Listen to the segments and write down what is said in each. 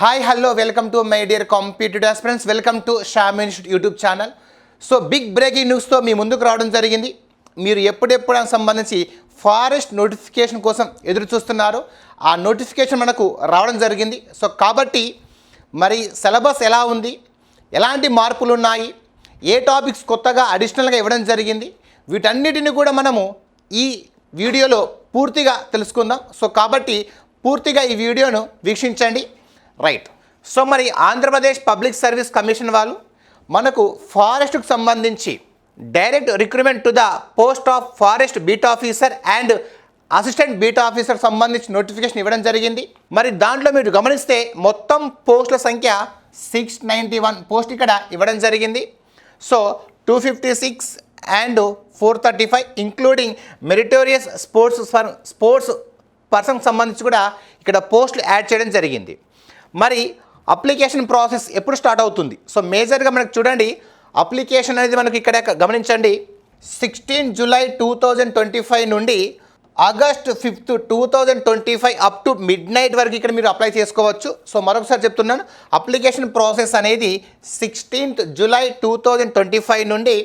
Hi hello welcome to my dear competitive aspirants welcome to Sham institute YouTube channel so big breaking న్యూస్తో మీ ముందుకు రావడం జరిగింది. మీరు ఎప్పుడెప్పుడు సంబంధించి ఫారెస్ట్ నోటిఫికేషన్ కోసం ఎదురు చూస్తున్నారు. ఆ నోటిఫికేషన్ మనకు రావడం జరిగింది. సో కాబట్టి మరి సిలబస్ ఎలా ఉంది? ఎలాంటి మార్పులు ఉన్నాయి? ఏ టాపిక్స్ కొత్తగా అడిషనల్గా ఇవ్వడం జరిగింది? వీటన్నిటిని కూడా మనము ఈ వీడియోలో పూర్తిగా తెలుసుకుందాం. సో కాబట్టి పూర్తిగా ఈ వీడియోను వీక్షించండి. రైట్. సో మరి ఆంధ్రప్రదేశ్ పబ్లిక్ సర్వీస్ కమిషన్ వాళ్ళు మనకు ఫారెస్ట్కు సంబంధించి direct recruitment to the post of forest beat officer and assistant beat officer సంబంధించి నోటిఫికేషన్ ఇవ్వడం జరిగింది. మరి దాంట్లో మీరు గమనిస్తే మొత్తం పోస్టుల సంఖ్య సిక్స్ నైంటీ వన్ పోస్ట్ ఇక్కడ ఇవ్వడం జరిగింది. So two fifty six and four thirty five including meritorious sports sports పర్సన్కి సంబంధించి కూడా ఇక్కడ పోస్టులు యాడ్ చేయడం జరిగింది. మరి అప్లికేషన్ ప్రాసెస్ ఎప్పుడు స్టార్ట్ అవుతుంది? సో మేజర్గా మనకు చూడండి అప్లికేషన్ అనేది మనకి ఇక్కడ గమనించండి. Sixteen July two thousand twenty five నుండి August fifth two thousand twenty five up to midnight వరకు ఇక్కడ మీరు అప్లై చేసుకోవచ్చు. సో మరొకసారి చెప్తున్నాను అప్లికేషన్ ప్రాసెస్ అనేది sixteenth July two thousand twenty five నుండి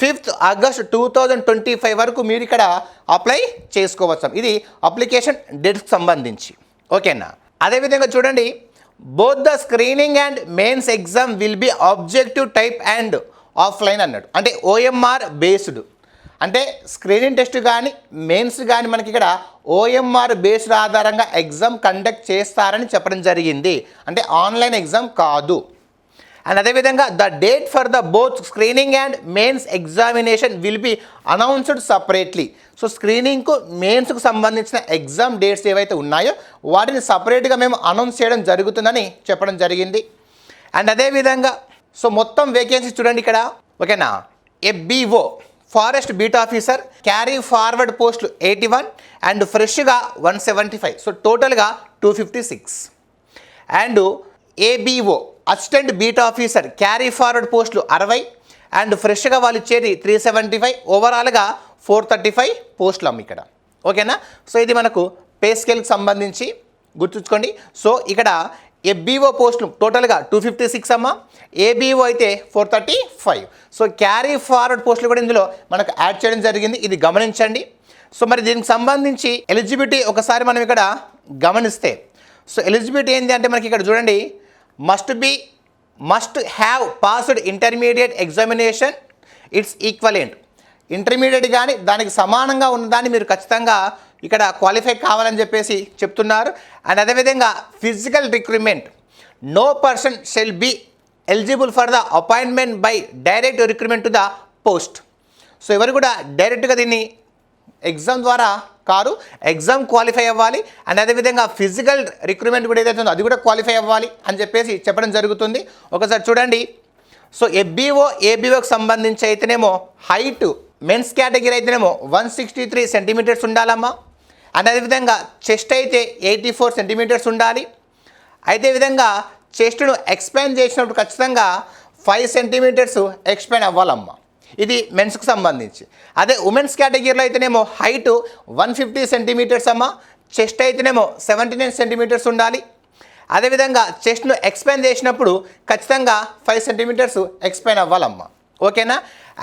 fifth August two thousand twenty five వరకు మీరు ఇక్కడ అప్లై చేసుకోవచ్చు. ఇది అప్లికేషన్ డేట్కి సంబంధించి. ఓకేనా? అదేవిధంగా చూడండి both the screening and mains exam will be objective type and offline అన్నాడు. అంటే ఓఎంఆర్ బేస్డ్ అంటే స్క్రీనింగ్ టెస్ట్ కానీ మెయిన్స్ కానీ మనకి ఇక్కడ ఓఎంఆర్ బేస్డ్ ఆధారంగా ఎగ్జామ్ కండక్ట్ చేస్తారని చెప్పడం జరిగింది. అంటే ఆన్లైన్ ఎగ్జామ్ కాదు. అండ్ అదేవిధంగా the date for the both screening and mains examination will be announced separately so స్క్రీనింగ్కు మెయిన్స్కు సంబంధించిన ఎగ్జామ్ డేట్స్ ఏవైతే ఉన్నాయో వాటిని సపరేట్గా మేము అనౌన్స్ చేయడం జరుగుతుందని చెప్పడం జరిగింది. అండ్ అదేవిధంగా సో మొత్తం వేకెన్సీ చూడండి ఇక్కడ. ఓకేనా FBO forest beat officer carry forward పోస్టులు ఎయిటీ వన్ అండ్ ఫ్రెష్గా వన్ సెవెంటీ ఫైవ్ సో టోటల్గా two fifty six and ABO assistant beat officer carry forward పోస్టులు అరవై అండ్ ఫ్రెష్గా వాళ్ళు ఇచ్చేది త్రీ సెవెంటీ ఫైవ్ ఓవరాల్గా ఫోర్ థర్టీ ఫైవ్ పోస్టులు అమ్మ ఇక్కడ. ఓకేనా? సో ఇది మనకు పే స్కేల్కి సంబంధించి గుర్తుంచుకోండి. సో ఇక్కడ ఎబ్బీఓ పోస్టులు టోటల్గా టూ ఫిఫ్టీ సిక్స్ అమ్మ ఏబీఓ అయితే four thirty five so carry forward పోస్టులు కూడా ఇందులో మనకు యాడ్ చేయడం జరిగింది. ఇది గమనించండి. సో మరి దీనికి సంబంధించి ఎలిజిబిలిటీ ఒకసారి మనం ఇక్కడ గమనిస్తే. సో ఎలిజిబిలిటీ ఏంటి అంటే మనకి ఇక్కడ చూడండి. Must be must have passed intermediate examination it's equivalent intermediate కానీ దానికి సమానంగా ఉన్నదాన్ని మీరు ఖచ్చితంగా ఇక్కడ క్వాలిఫై కావాలని చెప్పేసి చెప్తున్నారు. అండ్ అదేవిధంగా physical recruitment no person shall be eligible for the appointment by direct recruitment to the post so ఎవరు కూడా డైరెక్ట్గా దీన్ని ఎగ్జామ్ ద్వారా కారు ఎగ్జామ్ క్వాలిఫై అవ్వాలి. అండ్ అదేవిధంగా ఫిజికల్ రిక్రూట్మెంట్ కూడా ఏదైతే ఉందో అది కూడా క్వాలిఫై అవ్వాలి అని చెప్పేసి చెప్పడం జరుగుతుంది. ఒకసారి చూడండి. సో ఎబ్బీఓ ఏబీఓకి సంబంధించి అయితేనేమో హైట్ మెన్స్ కేటగిరీ అయితేనేమో వన్ సిక్స్టీ త్రీ సెంటీమీటర్స్ ఉండాలమ్మా. అండ్ అదేవిధంగా చెస్ట్ అయితే ఎయిటీ ఫోర్ సెంటీమీటర్స్ ఉండాలి. అయితే విధంగా చెస్ట్ను ఎక్స్పాండ్ చేసినప్పుడు ఖచ్చితంగా ఫైవ్ సెంటీమీటర్స్ ఎక్స్పాండ్ అవ్వాలమ్మా. ఇది మెన్స్కి సంబంధించి. అదే ఉమెన్స్ కేటగిరీలో అయితేనేమో హైట్ వన్ ఫిఫ్టీ సెంటీమీటర్స్ అమ్మ చెస్ట్ అయితేనేమో సెవెంటీ నైన్ సెంటీమీటర్స్ ఉండాలి అదేవిధంగా చెస్ట్ను ఎక్స్పాండ్ చేసినప్పుడు ఖచ్చితంగా ఫైవ్ సెంటీమీటర్స్ ఎక్స్పాండ్ అవ్వాలమ్మా. ఓకేనా?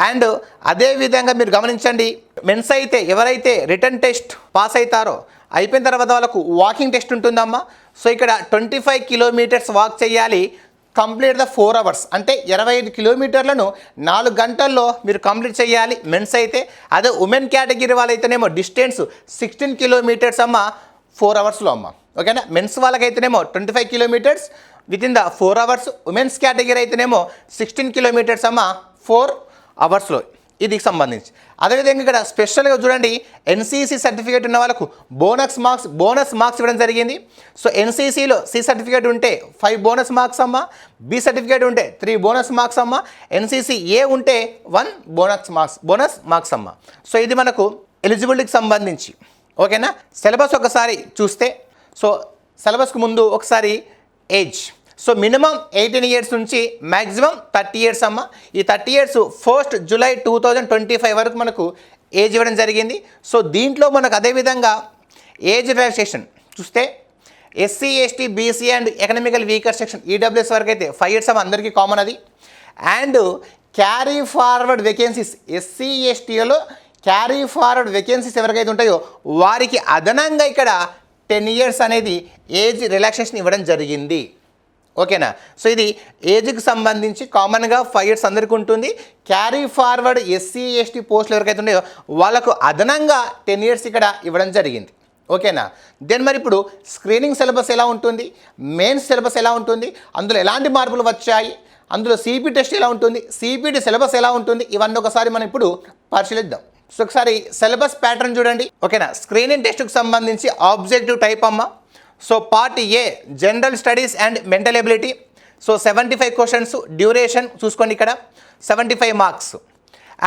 అండ్ అదే విధంగా మీరు గమనించండి మెన్స్ అయితే ఎవరైతే రిటర్న్ టెస్ట్ పాస్ అవుతారో అయిపోయిన తర్వాత వాళ్ళకు వాకింగ్ టెస్ట్ ఉంటుందమ్మా. సో ఇక్కడ ట్వంటీ ఫైవ్ కిలోమీటర్స్ వాక్ చేయాలి. Complete the four hours. అంటే ఇరవై ఐదు కిలోమీటర్లను నాలుగు గంటల్లో మీరు కంప్లీట్ చేయాలి. మెన్స్ అయితే అదే ఉమెన్ కేటగిరీ వాళ్ళైతేనేమో డిస్టెన్స్ సిక్స్టీన్ కిలోమీటర్స్ అమ్మ ఫోర్ అవర్స్లో అమ్మ. ఓకేనా? Men's వాళ్ళకైతేనేమో twenty five kilometres. Within the four hours women's category అయితేనేమో సిక్స్టీన్ కిలోమీటర్స్ అమ్మ ఫోర్ అవర్స్లో. ఇది సంబంధించి. అదేవిధంగా ఇక్కడ స్పెషల్గా చూడండి ఎన్సీసీ సర్టిఫికేట్ ఉన్న వాళ్ళకు బోనస్ మార్క్స్ బోనస్ మార్క్స్ ఇవ్వడం జరిగింది. సో ఎన్సీసీలో సి సర్టిఫికేట్ ఉంటే ఫైవ్ బోనస్ మార్క్స్ అమ్మ బి సర్టిఫికేట్ ఉంటే త్రీ బోనస్ మార్క్స్ అమ్మ ఎన్సీసీ ఏ ఉంటే one bonus marks bonus marks అమ్మ. సో ఇది మనకు ఎలిజిబిలిటీకి సంబంధించి. ఓకేనా సిలబస్ ఒకసారి చూస్తే సో సిలబస్కు ముందు ఒకసారి age so minimum eighteen years నుంచి మ్యాక్సిమం థర్టీ ఇయర్స్ అమ్మ. ఈ thirty years first July two thousand twenty five వరకు మనకు ఏజ్ ఇవ్వడం జరిగింది. సో దీంట్లో మనకు అదేవిధంగా ఏజ్ రిలాక్సేషన్ చూస్తే SC ST BC and economical weaker section EWS వరకు అయితే ఫైవ్ ఇయర్స్ అమ్మ అందరికీ కామన్ అది. And carry forward vacancies SC ఎస్టీలో carry forward vacancies ఎవరికైతే ఉంటాయో వారికి అదనంగా ఇక్కడ టెన్ ఇయర్స్ అనేది ఏజ్ రిలాక్సేషన్ ఇవ్వడం జరిగింది. ఓకేనా? సో ఇది ఏజ్కి సంబంధించి కామన్గా ఫైవ్ ఇయర్స్ అందరికీ ఉంటుంది. క్యారీ ఫార్వర్డ్ ఎస్సీ ఎస్టీ పోస్టులు ఎవరికైతే ఉన్నాయో వాళ్ళకు అదనంగా టెన్ ఇయర్స్ ఇక్కడ ఇవ్వడం జరిగింది. ఓకేనా? దెన్ మరి ఇప్పుడు స్క్రీనింగ్ సిలబస్ ఎలా ఉంటుంది? మెయిన్స్ సిలబస్ ఎలా ఉంటుంది? అందులో ఎలాంటి మార్పులు వచ్చాయి? అందులో సిపి టెస్ట్ ఎలా ఉంటుంది? సిపిటి సిలబస్ ఎలా ఉంటుంది? ఇవన్నీ ఒకసారి మనం ఇప్పుడు పరిశీలిద్దాం. సో ఒకసారి సిలబస్ ప్యాటర్న్ చూడండి. ఓకేనా? స్క్రీనింగ్ టెస్ట్కి సంబంధించి ఆబ్జెక్టివ్ టైప్ అమ్మ. So part A general studies and mental ability so seventy five questions duration చూసుకోండి ఇక్కడ. Seventy five marks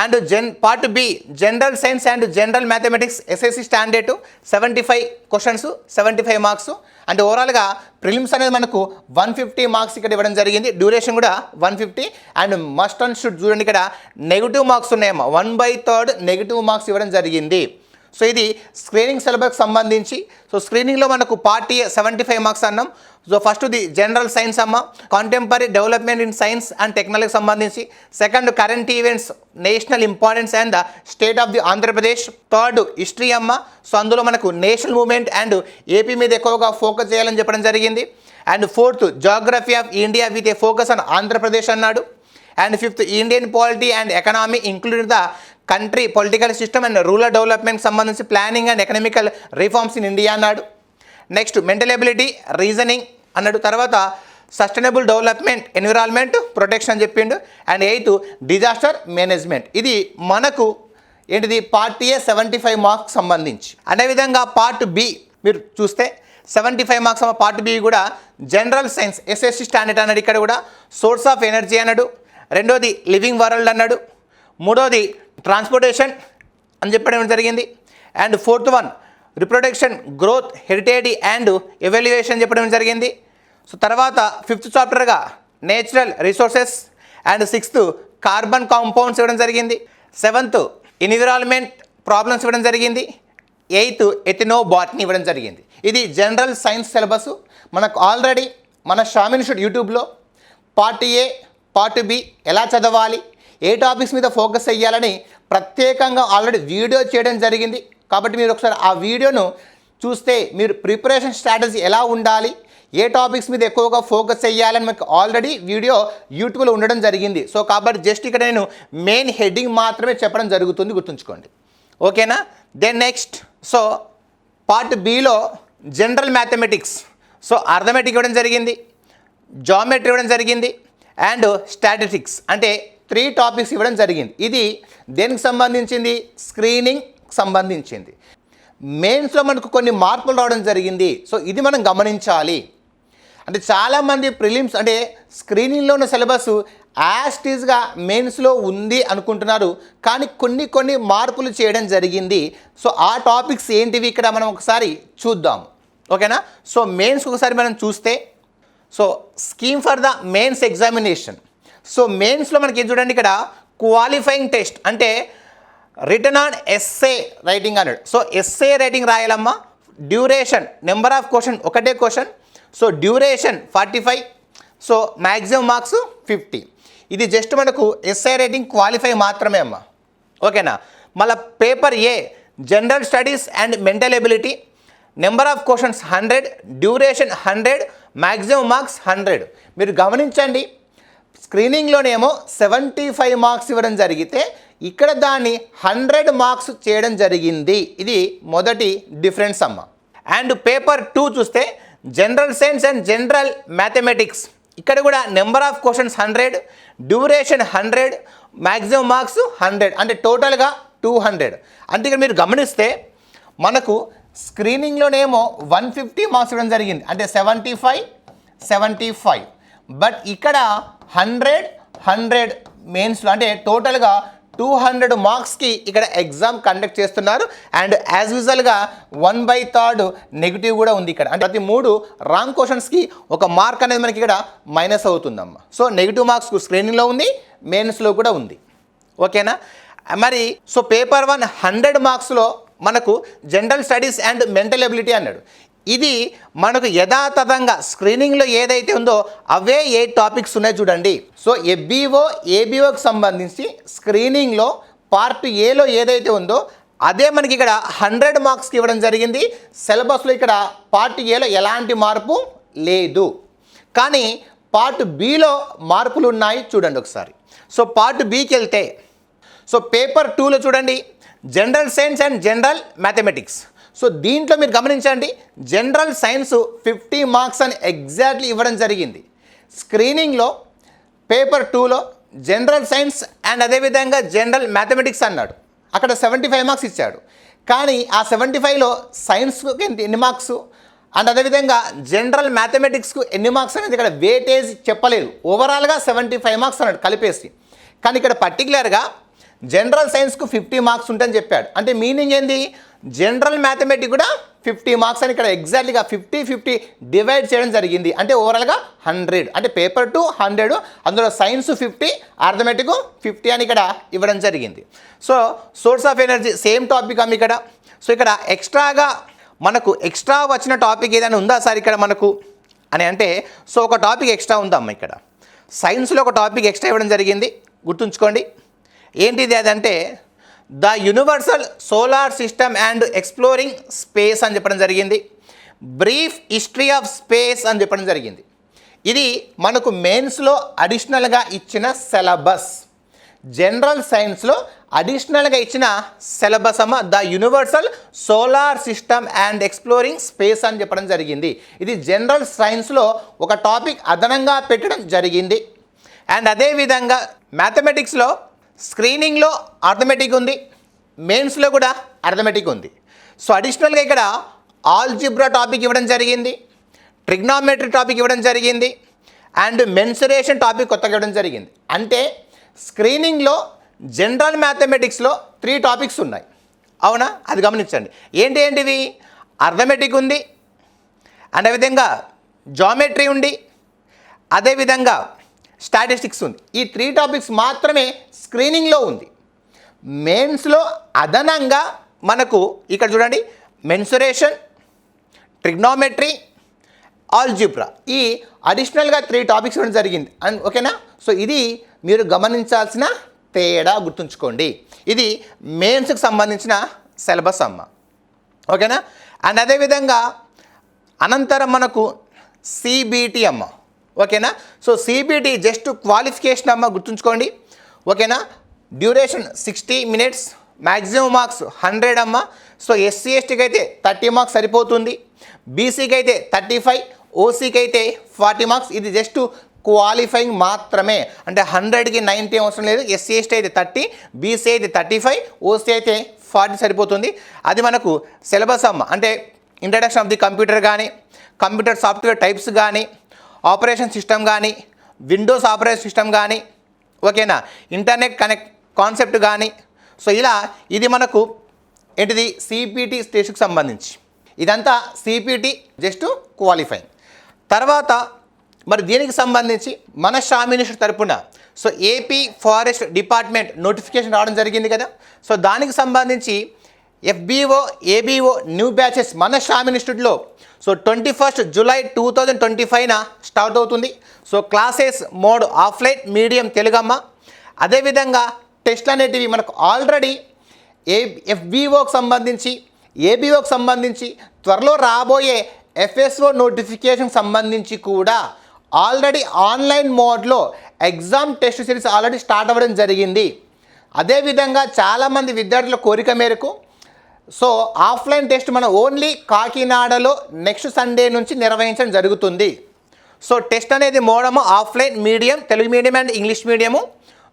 and gen part B general science and general mathematics SSC standard seventy five questions seventy five marks and ఓవరాల్గా prelims అనేది మనకు one fifty marks ఇక్కడ ఇవ్వడం జరిగింది. Duration కూడా one fifty and must and should చూడండి ఇక్కడ negative marks ఉన్నాయమ్మా. One by third negative marks ఇవ్వడం జరిగింది. సో ఇది స్క్రీనింగ్ సిలబస్కి సంబంధించి. సో స్క్రీనింగ్లో మనకు పార్టీ సెవెంటీ ఫైవ్ మార్క్స్ అన్నాం. So first the general science అమ్మ contemporary development in science and టెక్నాలజీకి సంబంధించి. Second current events national importance and the state of the Andhra Pradesh third history అమ్మ so అందులో మనకు నేషనల్ మూమెంట్ అండ్ ఏపీ మీద ఎక్కువగా focus చేయాలని చెప్పడం జరిగింది. And fourth geography of India with a focus on Andhra Pradesh అన్నాడు. And fifth Indian polity and economy including the country political system and rural development సంబంధించి planning and economical reforms in India అన్నాడు. Next mental ability reasoning అన్నాడు. తర్వాత sustainable development environment protection అని చెప్పిండు. And eighth disaster management ఇది మనకు ఏంటిది? Part A seventy five marks సంబంధించి అదేవిధంగా పార్ట్ బి మీరు చూస్తే seventy five marks part B కూడా జనరల్ సైన్స్ ఎస్ఎస్సి స్టాండర్డ్ అన్నాడు. ఇక్కడ కూడా సోర్స్ ఆఫ్ ఎనర్జీ అన్నాడు. రెండోది లివింగ్ వరల్డ్ అన్నాడు. మూడోది ట్రాన్స్పోర్టేషన్ అని చెప్పడం జరిగింది? And fourth one reproduction growth heritage and evaluation చెప్పడం జరిగింది? సో తర్వాత fifth చాప్టర్గా natural resources and sixth carbon compounds ఇవ్వడం జరిగింది. సెవెంత్ ఎన్విరాన్మెంట్ ప్రాబ్లమ్స్ ఇవ్వడం జరిగింది. ఎయిత్ ఎథినో బాట్ని ఇవ్వడం జరిగింది. ఇది జనరల్ సైన్స్ సిలబస్. మనకు ఆల్రెడీ మన షామిన్ యూట్యూబ్లో పార్ట్ ఏ పార్ట్ బి ఎలా చదవాలి? ఏ టాపిక్స్ మీద ఫోకస్ చేయాలని ప్రత్యేకంగా ఆల్రెడీ వీడియో చేయడం జరిగింది. కాబట్టి మీరు ఒకసారి ఆ వీడియోను చూస్తే మీరు ప్రిపరేషన్ స్ట్రాటజీ ఎలా ఉండాలి ఏ టాపిక్స్ మీద ఎక్కువగా ఫోకస్ చేయాలని మీకు ఆల్రెడీ వీడియో యూట్యూబ్లో ఉండడం జరిగింది. సో కాబట్టి జస్ట్ ఇక్కడ నేను మెయిన్ హెడ్డింగ్ మాత్రమే చెప్పడం జరుగుతుంది గుర్తుంచుకోండి. ఓకేనా? దెన్ నెక్స్ట్ సో పార్ట్ బిలో జనరల్ మ్యాథమెటిక్స్ సో అర్థమెటిక్ ఇవ్వడం జరిగింది జామెట్రీ ఇవ్వడం జరిగింది అండ్ స్టాటిస్టిక్స్ అంటే త్రీ టాపిక్స్ ఇవ్వడం జరిగింది. ఇది దేనికి సంబంధించింది? స్క్రీనింగ్ సంబంధించింది. మెయిన్స్లో మనకు కొన్ని మార్పులు రావడం జరిగింది. సో ఇది మనం గమనించాలి. అంటే చాలామంది ప్రిలిమ్స్ అంటే స్క్రీనింగ్లో ఉన్న సిలబస్ యాస్టీజ్గా మెయిన్స్లో ఉంది అనుకుంటున్నారు. కానీ కొన్ని కొన్ని మార్పులు చేయడం జరిగింది. సో ఆ టాపిక్స్ ఏంటివి ఇక్కడ మనం ఒకసారి చూద్దాం. ఓకేనా? సో మెయిన్స్ ఒకసారి మనం చూస్తే. So scheme for the mains examination. So మెయిన్స్లో మనకి చూడండి ఇక్కడ? క్వాలిఫైయింగ్ టెస్ట్ అంటే రిటర్న్ ఆన్ ఎస్ఏ రైటింగ్ అన్నాడు. సో ఎస్ఏ రైటింగ్ రాయాలమ్మా. డ్యూరేషన్ నెంబర్ ఆఫ్ క్వశ్చన్ ఒకటే question so duration forty five so maximum marks fifty ఇది జస్ట్ మనకు ఎస్ఐ రేటింగ్ క్వాలిఫై మాత్రమే అమ్మా. ఓకేనా? మళ్ళీ paper A general studies and mental ability number of questions hundred duration hundred maximum marks hundred మీరు గమనించండి. స్క్రీనింగ్లోనేమో seventy five marks ఇవ్వడం జరిగితే ఇక్కడ దాన్ని హండ్రెడ్ మార్క్స్ చేయడం జరిగింది. ఇది మొదటి డిఫరెన్స్ అమ్మ. అండ్ పేపర్ టూ చూస్తే general science and general mathematics. ఇక్కడ కూడా number of questions hundred duration hundred maximum marks hundred. అంటే టోటల్గా టూ హండ్రెడ్. అంటే ఇక్కడ మీరు గమనిస్తే మనకు స్క్రీనింగ్లోనేమో వన్ ఫిఫ్టీ మార్క్స్ ఇవ్వడం జరిగింది. అంటే seventy five seventy five. But ఇక్కడ హండ్రెడ్ హండ్రెడ్ మెయిన్స్లో అంటే టోటల్గా టూ హండ్రెడ్ మార్క్స్కి ఇక్కడ ఎగ్జామ్ కండక్ట్ చేస్తున్నారు. అండ్ యాజ్ యూజువల్గా వన్ బై థర్డ్ నెగిటివ్ కూడా ఉంది ఇక్కడ. అంటే ప్రతి మూడు రాంగ్ క్వశ్చన్స్కి ఒక మార్క్ అనేది మనకి ఇక్కడ మైనస్ అవుతుందమ్మ. సో నెగిటివ్ మార్క్స్ స్క్రీనింగ్లో ఉంది మెయిన్స్లో కూడా ఉంది. ఓకేనా మరి సో పేపర్ వన్ హండ్రెడ్ మార్క్స్లో మనకు general studies and mental ability అన్నాడు. ఇది మనకు యథాతథంగా స్క్రీనింగ్లో ఏదైతే ఉందో అవే ఏ టాపిక్స్ ఉన్నాయి చూడండి. సో ఎబ్బీఓ ఏబీఓకి సంబంధించి స్క్రీనింగ్లో పార్ట్ ఏలో ఏదైతే ఉందో అదే మనకి ఇక్కడ హండ్రెడ్ మార్క్స్కి ఇవ్వడం జరిగింది. సిలబస్లో ఇక్కడ పార్ట్ ఏలో ఎలాంటి మార్పు లేదు. కానీ పార్ట్ బిలో మార్పులు ఉన్నాయి చూడండి ఒకసారి. సో పార్ట్ బికి వెళ్తే సో పేపర్ టూలో చూడండి. General science and general mathematics. So దీంట్లో మీరు గమనించండి జనరల్ సైన్స్ ఫిఫ్టీ మార్క్స్ అని ఎగ్జాక్ట్లీ ఇవ్వడం జరిగింది. స్క్రీనింగ్లో పేపర్ టూలో జనరల్ సైన్స్ అండ్ అదేవిధంగా జనరల్ మ్యాథమెటిక్స్ అన్నాడు. అక్కడ సెవెంటీ ఫైవ్ మార్క్స్ ఇచ్చాడు. కానీ ఆ సెవెంటీ ఫైవ్లో సైన్స్కి ఎంత ఎన్ని మార్క్స్ అండ్ అదేవిధంగా జనరల్ మ్యాథమెటిక్స్కు ఎన్ని మార్క్స్ అనేది ఇక్కడ వేటేజ్ చెప్పలేదు. ఓవరాల్గా సెవెంటీ ఫైవ్ మార్క్స్ అన్నాడు కలిపేసి. కానీ ఇక్కడ పర్టికులర్గా జనరల్ సైన్స్కు ఫిఫ్టీ మార్క్స్ ఉంటాయని చెప్పాడు. అంటే మీనింగ్ ఏంది? జనరల్ మ్యాథమెటిక్ కూడా ఫిఫ్టీ మార్క్స్ అని ఇక్కడ ఎగ్జాక్ట్లీగా ఫిఫ్టీ ఫిఫ్టీ డివైడ్ చేయడం జరిగింది. అంటే ఓవరాల్గా హండ్రెడ్. అంటే పేపర్ టు హండ్రెడ్ అందులో సైన్స్ ఫిఫ్టీ ఆర్థమెటిక్ ఫిఫ్టీ అని ఇక్కడ ఇవ్వడం జరిగింది. So source of energy same topic అమ్మ ఇక్కడ. సో ఇక్కడ ఎక్స్ట్రాగా మనకు ఎక్స్ట్రా వచ్చిన టాపిక్ ఏదైనా ఉందా సార్ ఇక్కడ మనకు? అని అంటే సో ఒక టాపిక్ ఎక్స్ట్రా ఉందమ్మా ఇక్కడ? సైన్స్లో ఒక టాపిక్ ఎక్స్ట్రా ఇవ్వడం జరిగింది. గుర్తుంచుకోండి. ఏంటిది అదంటే the universal solar system and exploring space అని చెప్పడం జరిగింది. బ్రీఫ్ హిస్టరీ ఆఫ్ స్పేస్ అని చెప్పడం జరిగింది. ఇది మనకు మెయిన్స్లో అడిషనల్గా ఇచ్చిన సిలబస్. జనరల్ సైన్స్లో అడిషనల్గా ఇచ్చిన సిలబస్ అమ్మ the universal solar system and exploring space అని చెప్పడం జరిగింది. ఇది జనరల్ సైన్స్లో ఒక టాపిక్ అదనంగా పెట్టడం జరిగింది. అండ్ అదేవిధంగా మ్యాథమెటిక్స్లో స్క్రీనింగ్లో అర్థమెటిక్ ఉంది మెయిన్స్లో కూడా అర్థమెటిక్ ఉంది. సో అడిషనల్గా ఇక్కడ ఆల్జిబ్రా టాపిక్ ఇవ్వడం జరిగింది ట్రిగ్నామెట్రీ టాపిక్ ఇవ్వడం జరిగింది అండ్ మెన్సురేషన్ టాపిక్ కొత్తగా ఇవ్వడం జరిగింది. అంటే స్క్రీనింగ్లో జనరల్ మ్యాథమెటిక్స్లో త్రీ టాపిక్స్ ఉన్నాయి. అవునా? అది గమనించండి. ఏంటి ఏంటివి? అర్థమెటిక్ ఉంది అండ్ అదేవిధంగా జామెట్రీ ఉంది అదేవిధంగా స్టాటిస్టిక్స్ ఉంది. ఈ త్రీ టాపిక్స్ మాత్రమే స్క్రీనింగ్లో ఉంది. మెయిన్స్లో అదనంగా మనకు ఇక్కడ చూడండి. మెన్సురేషన్ ట్రిగ్నోమెట్రీ ఆల్జిబ్రా ఈ అడిషనల్గా త్రీ టాపిక్స్ ఇవ్వడం జరిగింది. అండ్ ఓకేనా సో ఇది మీరు గమనించాల్సిన తేడా గుర్తుంచుకోండి. ఇది మెయిన్స్కి సంబంధించిన సిలబస్ అమ్మ. ఓకేనా అండ్ అదేవిధంగా అనంతరం మనకు సిబిటి అమ్మ. ఓకేనా? సో సిబిటి జస్ట్ క్వాలిఫికేషన్ అమ్మ గుర్తుంచుకోండి. ఓకేనా? Duration sixty minutes maximum marks hundred అమ్మ. సో ఎస్సీ ఎస్టీకి అయితే థర్టీ మార్క్స్ సరిపోతుంది. బీసీకి అయితే థర్టీ ఫైవ్ ఓసీకి అయితే ఫార్టీ మార్క్స్ ఇది జస్ట్ క్వాలిఫైయింగ్ మాత్రమే. అంటే హండ్రెడ్కి నైంటీ అవసరం లేదు. ఎస్సీ ఎస్టీ అయితే థర్టీ బీసీ అయితే థర్టీ ఫైవ్ ఓసీ అయితే ఫార్టీ సరిపోతుంది. అది మనకు సిలబస్ అమ్మ. అంటే ఇంట్రడక్షన్ ఆఫ్ ది కంప్యూటర్ కానీ కంప్యూటర్ సాఫ్ట్వేర్ టైప్స్ కానీ ఆపరేషన్ సిస్టమ్ కానీ విండోస్ ఆపరేషన్ సిస్టమ్ కానీ ఓకేనా? ఇంటర్నెట్ కనెక్ట్ కాన్సెప్ట్ కానీ. సో ఇలా ఇది మనకు ఏంటిది? సిపిటి స్టేజ్కి సంబంధించి. ఇదంతా సిపిటి జస్ట్ క్వాలిఫైయింగ్ తర్వాత మరి దీనికి సంబంధించి మన షా తరపున so AP forest department notification రావడం జరిగింది కదా? సో దానికి సంబంధించి ఎఫ్బీఓ ఏబీఓ న్యూ బ్యాచెస్ మన షామ్ ఇన్స్టిట్యూట్లో so twenty first July two thousand twenty ఫైవ్న start అవుతుంది. So classes mode offline medium తెలుగమ్మ. అదేవిధంగా టెస్ట్లు అనేటివి మనకు ఆల్రెడీ ఏ ఎఫ్బీఓకి సంబంధించి ఏబీఓకి సంబంధించి త్వరలో రాబోయే ఎఫ్ఎస్ఓ నోటిఫికేషన్ సంబంధించి కూడా ఆల్రెడీ ఆన్లైన్ మోడ్లో exam test series already start అవ్వడం జరిగింది. అదేవిధంగా చాలామంది విద్యార్థుల కోరిక మేరకు సో ఆఫ్లైన్ టెస్ట్ మనం ఓన్లీ కాకినాడలో నెక్స్ట్ సండే నుంచి నిర్వహించడం జరుగుతుంది. సో టెస్ట్ అనేది మోడము offline medium Telugu medium and English medium.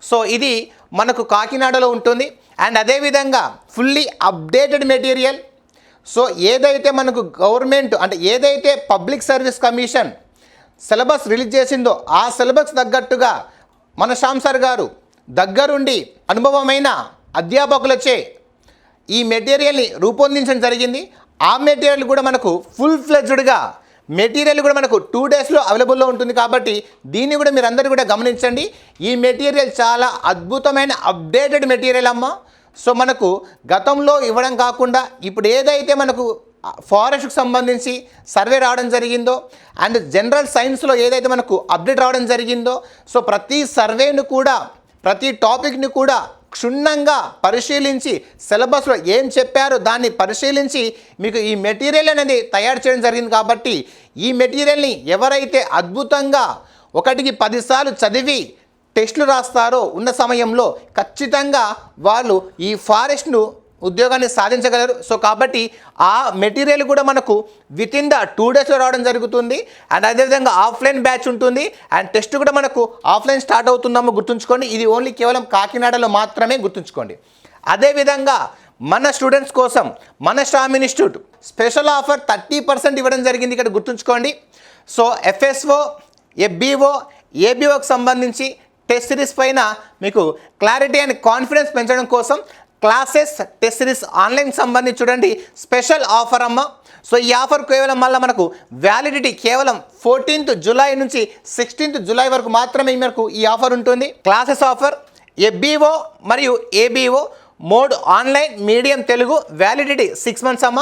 So ఇది మనకు కాకినాడలో ఉంటుంది. అండ్ అదేవిధంగా ఫుల్లీ అప్డేటెడ్ మెటీరియల్ సో ఏదైతే మనకు గవర్నమెంట్ అంటే ఏదైతే public service commission syllabus release చేసిందో ఆ సిలబస్ తగ్గట్టుగా మన శ్యామ్ సార్ గారు దగ్గరుండి అనుభవమైన అధ్యాపకులచే ఈ మెటీరియల్ని రూపొందించడం జరిగింది. ఆ మెటీరియల్ కూడా మనకు ఫుల్ ఫ్లెజ్డ్గా మెటీరియల్ కూడా మనకు టూ డేస్లో అవైలబుల్లో ఉంటుంది కాబట్టి దీన్ని కూడా మీరు అందరూ కూడా గమనించండి. ఈ మెటీరియల్ చాలా అద్భుతమైన అప్డేటెడ్ మెటీరియల్ అమ్మ. సో మనకు గతంలో ఇవ్వడం కాకుండా ఇప్పుడు ఏదైతే మనకు ఫారెస్ట్కి సంబంధించి సర్వే రావడం జరిగిందో అండ్ జనరల్ సైన్స్లో ఏదైతే మనకు అప్డేట్ రావడం జరిగిందో సో ప్రతి సర్వేను కూడా ప్రతి టాపిక్ని కూడా క్షుణ్ణంగా పరిశీలించి సిలబస్లో ఏం చెప్పారో దాన్ని పరిశీలించి మీకు ఈ మెటీరియల్ అనేది తయారు చేయడం జరిగింది కాబట్టి ఈ మెటీరియల్ని ఎవరైతే అద్భుతంగా ఒకటికి పదిసార్లు చదివి టెస్టులు రాస్తారో ఉన్న సమయంలో ఖచ్చితంగా వాళ్ళు ఈ ఫారెస్ట్ను ఉద్యోగాన్ని సాధించగలరు. సో కాబట్టి ఆ మెటీరియల్ కూడా మనకు విత్ ఇన్ ద టూ డేస్లో రావడం జరుగుతుంది. అండ్ అదేవిధంగా ఆఫ్లైన్ బ్యాచ్ ఉంటుంది. అండ్ టెస్ట్ కూడా మనకు ఆఫ్లైన్ స్టార్ట్ అవుతుందామో గుర్తుంచుకోండి. ఇది ఓన్లీ కేవలం కాకినాడలో మాత్రమే గుర్తుంచుకోండి. అదేవిధంగా మన స్టూడెంట్స్ కోసం మన storm institute special offer thirty percent ఇవ్వడం జరిగింది ఇక్కడ గుర్తుంచుకోండి. సో ఎఫ్ఎస్ఓ ఎఫ్బిఓ ఏబిఓకి సంబంధించి టెస్ట్ సిరీస్ పైన మీకు క్లారిటీ అండ్ కాన్ఫిడెన్స్ పెంచడం కోసం క్లాసెస్ టెస్ట్ సిరీస్ ఆన్లైన్ సంబంధించి చూడండి. స్పెషల్ ఆఫర్ అమ్మ. సో ఈ ఆఫర్ కేవలం మళ్ళీ మనకు వ్యాలిడిటీ కేవలం ఫోర్టీన్త్ జూలై నుంచి సిక్స్టీన్త్ జూలై వరకు మాత్రమే మనకు ఈ ఆఫర్ ఉంటుంది. క్లాసెస్ ఆఫర్ ఎబ్బీఓ మరియు ABO mode online medium Telugu validity six months అమ్మ.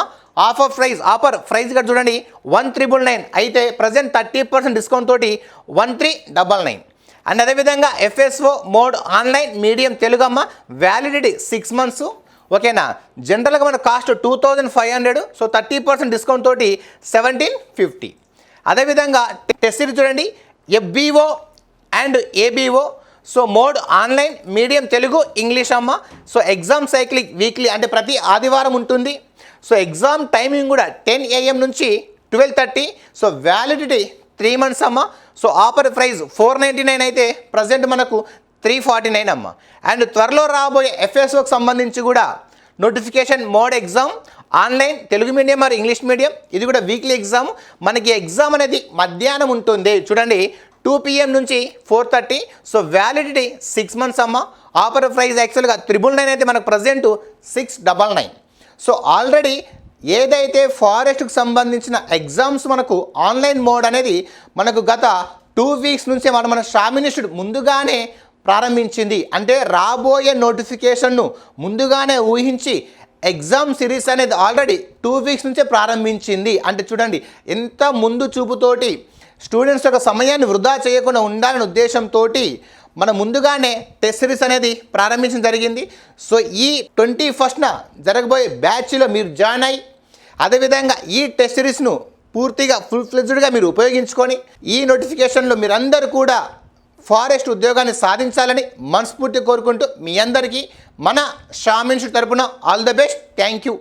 ఆఫర్ ప్రైస్ ఆఫర్ ప్రైస్ కూడా చూడండి. One triple nine. అయితే ప్రజెంట్ థర్టీ పర్సెంట్ డిస్కౌంట్ తోటి one three double nine. And అదేవిధంగా ఎఫ్ఎస్ఓ మోడ్ ఆన్లైన్ మీడియం తెలుగమ్మ validity six months. ఓకేనా? జనరల్గా మన cost two thousand five hundred so thirty percent discount తోటి సెవెంటీన్ ఫిఫ్టీ. అదేవిధంగా టెస్ట్ సిరీస్ చూడండి FBO and ABO. So mode online medium Telugu English అమ్మ. So exam cyclic weekly అంటే ప్రతి ఆదివారం ఉంటుంది. సో ఎగ్జామ్ టైమింగ్ కూడా టెన్ ఏఎం నుంచి twelve thirty. So validity three months అమ్మ. So offer price four ninety nine అయితే ప్రజెంట్ మనకు త్రీ ఫార్టీ నైన్ అమ్మ. అండ్ త్వరలో రాబోయే ఎఫ్ఎస్ఓకి సంబంధించి కూడా notification mode exam online Telugu medium మరియు ఇంగ్లీష్ మీడియం. ఇది కూడా వీక్లీ ఎగ్జామ్. మనకి ఎగ్జామ్ అనేది మధ్యాహ్నం ఉంటుంది. చూడండి టూ పిఎం నుంచి four thirty. So validity six months అమ్మ. ఆఫర్ ప్రైస్ యాక్చువల్గా త్రిబుల్ నైన్ అయితే మనకు present six double nine. So already ఏదైతే ఫారెస్ట్కి సంబంధించిన ఎగ్జామ్స్ మనకు ఆన్లైన్ మోడ్ అనేది మనకు గత టూ వీక్స్ నుంచే మన మన షామినిస్టుడు ముందుగానే ప్రారంభించింది. అంటే రాబోయే నోటిఫికేషన్ను ముందుగానే ఊహించి ఎగ్జామ్ సిరీస్ అనేది ఆల్రెడీ టూ వీక్స్ నుంచే ప్రారంభించింది. అంటే చూడండి ఎంత ముందు చూపుతోటి స్టూడెంట్స్ యొక్క సమయాన్ని వృధా చేయకుండా ఉండాలనే ఉద్దేశంతో మన ముందుగానే టెస్ట్ సిరీస్ అనేది ప్రారంభించడం జరిగింది. సో ఈ ట్వంటీ ఫస్ట్న జరగబోయే బ్యాచ్లో మీరు జాయిన్ అయ్యి అదేవిధంగా ఈ టెస్ట్ సిరీస్ను పూర్తిగా ఫుల్ ఫ్లెజ్డ్గా మీరు ఉపయోగించుకొని ఈ నోటిఫికేషన్లో మీరందరూ కూడా ఫారెస్ట్ ఉద్యోగాన్ని సాధించాలని మనస్ఫూర్తి కోరుకుంటూ మీ అందరికీ మన షామిన్షు తరపున all the best. Thank you